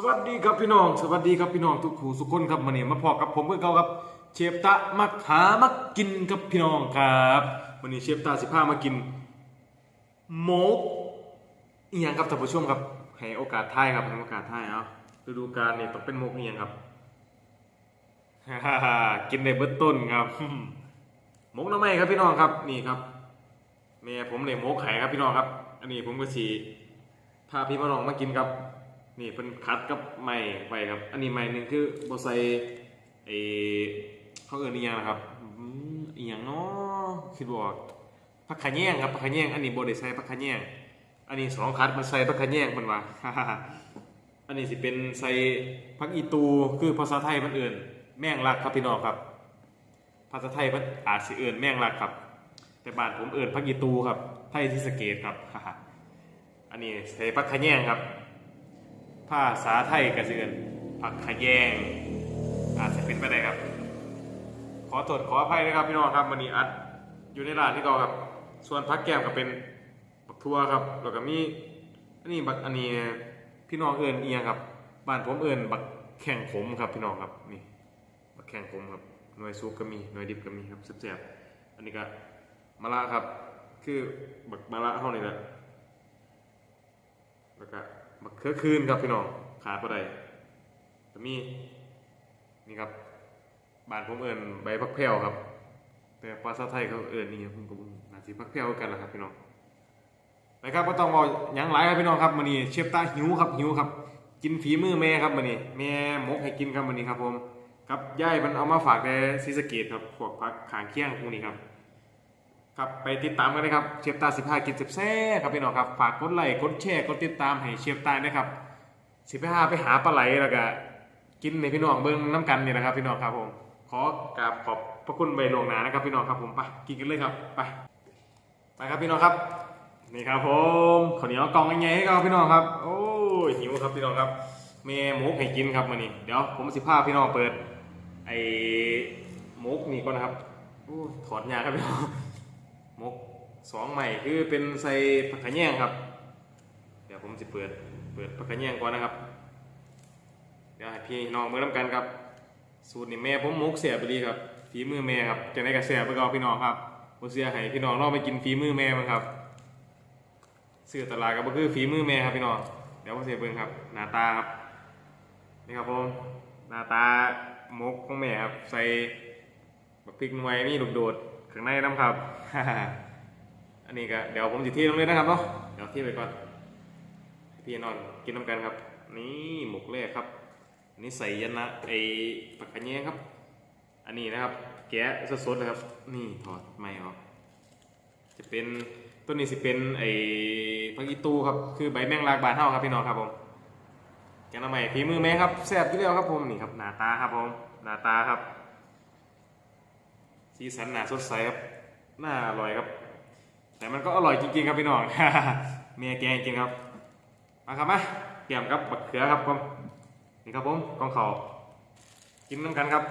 สวัสดีครับพี่น้อง สวัสดีครับพี่น้องทุกผู้ทุกคนครับวันนี้มาพอกับผมเพื่อนเก่าครับ เชฟตะมักหามักกินครับพี่น้องครับวันนี้เชฟตาสิพามากินหมกอีหยังครับท่านผู้ชมครับให้โอกาสท้ายครับให้โอกาสท้ายเอาฤดูกาลนี่ต้องเป็นหมกอีหยังครับฮ่าฮ่ากินในเบื้องต้นครับหมกน้ำไม้ครับพี่น้องครับนี่ครับแม่ผมเลยหมกไข่ครับพี่น้องครับ อันนี้ผมก็สีพาพี่มาลองมากินครับ นี่เป็นคัดกับไม้ไปครับ อันนี้ไม้หนึ่งคือบอใส่ไอเขาเอิญนี่ยังนะครับอืมอีหยังเนาะคิดบอกผักขะแยงครับผักขะแยงอันนี้บอได้ใส่ผักขะแยงอันนี้สองคัดมาใส่ผักขะแยงมันว่าอันนี้สิเป็นใส่ผักอีตูคือภาษาไทยมันเอื่นแมงลักครับพี่น้องครับ ภาษาไทยมันอาจสิเอื่นแมงลักครับ แต่บ้านผมเอื่นผักอีตูครับไทยที่สเกตครับอันนี้ใส่ผักขะแยงครับ ภาษาไทยกระเสือนผักขยงอาจจะเป็นไปได้ครับ ขอโทษขออภัยนะครับพี่น้องครับวันนี้อัดอยู่ในร้านที่เก่าครับ ส่วนพักแก้มก็เป็นบักทั่วครับแล้วก็มีอันนี้บักอันนี้พี่น้องเอิญเอียงครับบ้านผมเอิญบักแข่งขมครับพี่น้องครับนี่บักแข่งขมครับหน่วยซุปก็มีหน่วยดิบก็มีครับแซ่บๆอันนี้ก็มะระครับ คือบักมะระเท่านี้แหละแล้วก็ บักเขือคืนครับพี่น้องขาดบ่ได้แต่มีนี่ครับบ้านผมเอิ้นใบพักแพ้วครับ แต่ภาษาไทยเขาเอิ้นนี่ครับผมก็บ่น่าสิพักแพ้วกันล่ะครับพี่น้องไปครับบ่ต้องเว้าหยังหลายครับพี่น้องครับมื้อนี้เชฟตาหิวครับหิวครับ กินฝีมือแม่ครับมื้อนี้แม่มกให้กินครับมื้อนี้ครับผมครับย่ายมันเอามาฝากแต่ศรีสะเกษครับพวกผักขางเคียงพวกนี้ครับ ครับไปติดตามกันเลยครับเชฟตาสิบห้ากินเจ็บแซ่ครับพี่น้องครับฝากกดไลค์กดแชร์กดติดตามให้เชฟตาด้วยครับสิบห้าไปหาปลาไหลแล้วก็กินในพี่น้องเบิ้งน้ำกันเนี่ยนะครับ พี่น้องครับผมขอกราบขอบพระคุณใบลวงหนานะครับ พี่น้องครับผมไปกินกันเลยครับไปไปครับพี่น้องครับนี่ครับผมข้าวเหนียวกองยังไงให้ครับพี่น้องครับ โอ้ยหิวครับพี่น้องครับเมหมูให้กินครับมื้อนี้เดี๋ยวผมสิพาพี่น้องเปิด ไอ้หมุกนี่ก่อนนะครับอถอดยาครับพี่น้อง มกสองใหม่คือเป็นใส่ผักขะแยงครับ เดี๋ยวผมจะเปิดเปิดผักขะแยงก่อนนะครับ เดี๋ยวให้พี่น้องเมื่อน้ำกันครับ สูตรนี่แม่ผมมกเสียไปดีครับฝีมือแม่ครับจะได้กระเสียไปก็พี่น้องครับผมเสียให้พี่น้องลองไปกินฝีมือแม่มั้งครับซื้อตลาดก็คือฝีมือแม่ครับพี่น้องเดี๋ยวผมเสียเบิ่งครับหน้าตาครับนี่ครับผมหน้าตามกของแม่ครับใส่บักพริกหน่วยมีลูกโดด ข้างในน้ำครับ อันนี้ก็เดี๋ยวผมจะที่ลงเลยนะครับเนาะ เดี๋ยวที่ไปก่อน พี่นอนกินน้ำกันครับ นี่หมกแรกครับ อันนี้ใส่ยันนะไอ้ปักกระเนียงครับ อันนี้นะครับ แกะสดๆนะครับ นี่ถอดไม่ออกจะเป็นต้นนี้สิเป็นไอ้พักอีตูครับ คือใบแมงลากบานเท่าครับพี่น้องครับผมแกงหน้ำใหม่ฝีมือแม่ครับแซ่บที่เดียวครับผมนี่ครับหน้าตาครับผมหน้าตาครับ สีสันหนาสดใสครับน่าอร่อยครับ แต่มันก็อร่อยจริงๆครับพี่น้องเมียแกงจริงครับมาครับมาเตรียมครับบักเขือครับผมนี่ครับผมกองเขากินน้ำกันครับ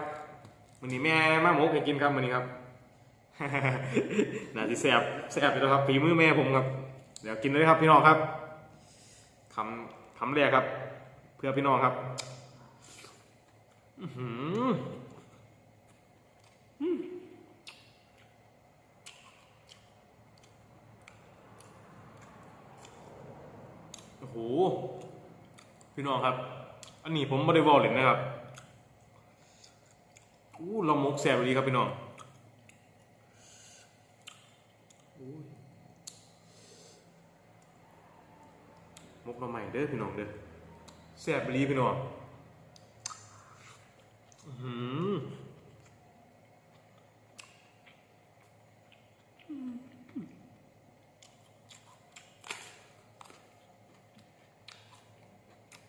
วันนี้แม่มาหมกให้กินครับวันนี้ครับน่าจะแซบแซบอยู่แล้วครับฝีมือแม่ผมครับ เดี๋ยวกินเลยครับพี่น้องครับคำคำแรกครับ เพื่อพี่น้องครับ อื้อ หือโอ้โหพี่น้องครับ อันนี้ผมไม่ได้บอกเลยนะครับอู้เรามกแซ่บดีครับพี่น้องมกเราใหม่เด้อพี่น้องเด้อแซ่บดีพี่น้องอืหือ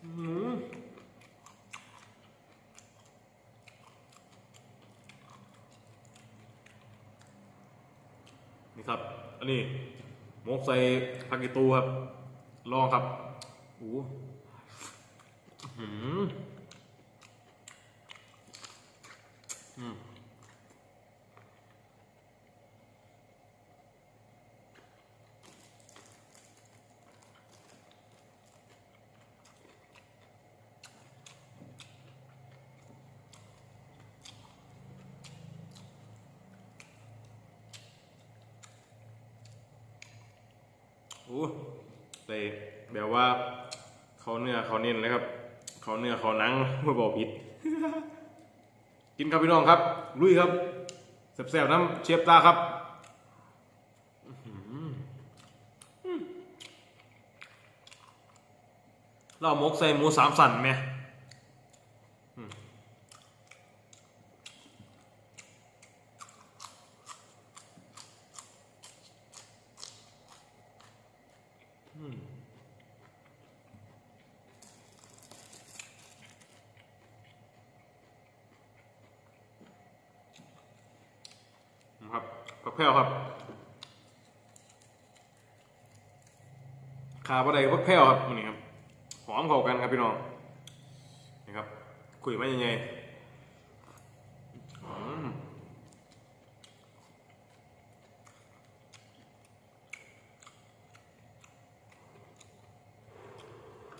อื้อหือ นี่ครับ อันนี้หมกใส่ผักกีตูครับ ลองครับโอ้โหอื้อหืออืม โอ้แต่แบบว่าเขาเนื้อเขาเน้นเลยครับ เขาเนื้อเขาหนังมาบอกผิด กินครับพี่น้องครับ ลุยครับแซ่บๆน้ำเชฟตาครับเราหมกใส่หมูสามสันไหมอืมอืม ครับ ผักแพรวครับขาบะไดผักแพรวครับนี่ครับหอมเข้ากันครับพี่น้องนี่ครับคุยมายังไง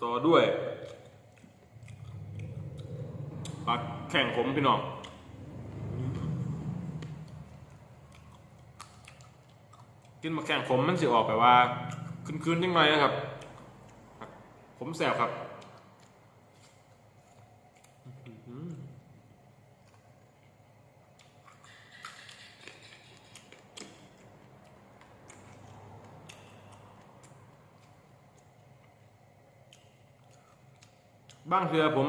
ต่อด้วยปลาแข่งขมพี่น้อง กินมาแข่งขมมันสิออกไปว่าคืนๆยังไงนะครับ ผมแสบครับบ้างเทือผม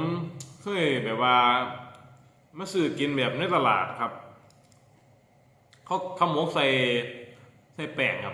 เคยแบบว่ามาซื้อกินแบบในตลาดครับ เขาขโมกใส่ ใส่แป้งครับ